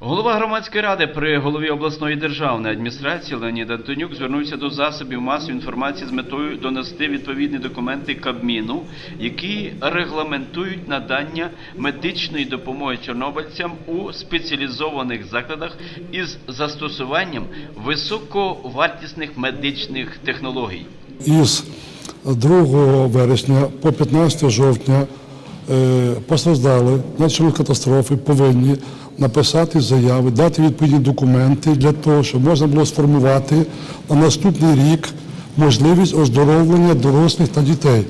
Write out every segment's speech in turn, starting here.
Голова громадської ради при голові обласної державної адміністрації Леонід Антонюк звернувся до засобів масової інформації з метою донести відповідні документи Кабміну, які регламентують надання медичної допомоги чорнобильцям у спеціалізованих закладах із застосуванням високовартісних медичних технологій. із 2 вересня по 15 жовтня постраждали внаслідок катастрофи повинні написати заяви, дати відповідні документи для того, щоб можна було сформувати на наступний рік можливість оздоровлення дорослих та дітей.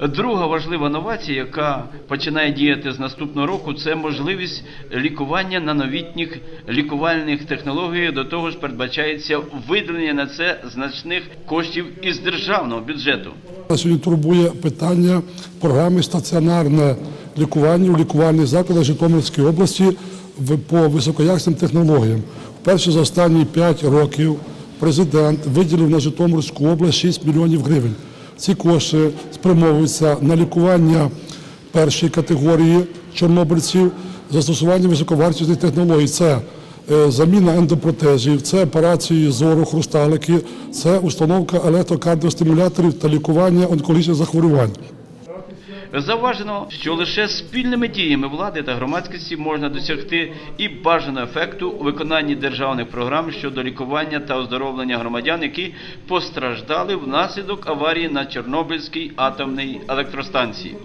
Друга важлива новація, яка починає діяти з наступного року, це можливість лікування на новітніх лікувальних технологій. До того ж, передбачається виділення на це значних коштів із державного бюджету. Сьогодні турбує питання програми стаціонарне лікування у лікувальних закладах Житомирської області по високоякісним технологіям. Вперше за останні 5 років президент виділив на Житомирську область 6 мільйонів гривень. Ці кошти спрямовуються на лікування першої категорії чорнобильців, застосування високовартісних технологій. Це е, заміна ендопротезів, це операції зору, хрусталики, це установка електрокардіостимуляторів та лікування онкологічних захворювань. Зауважено, що лише спільними діями влади та громадськості можна досягти і бажаного ефекту у виконанні державних програм щодо лікування та оздоровлення громадян, які постраждали внаслідок аварії на Чорнобильській атомній електростанції.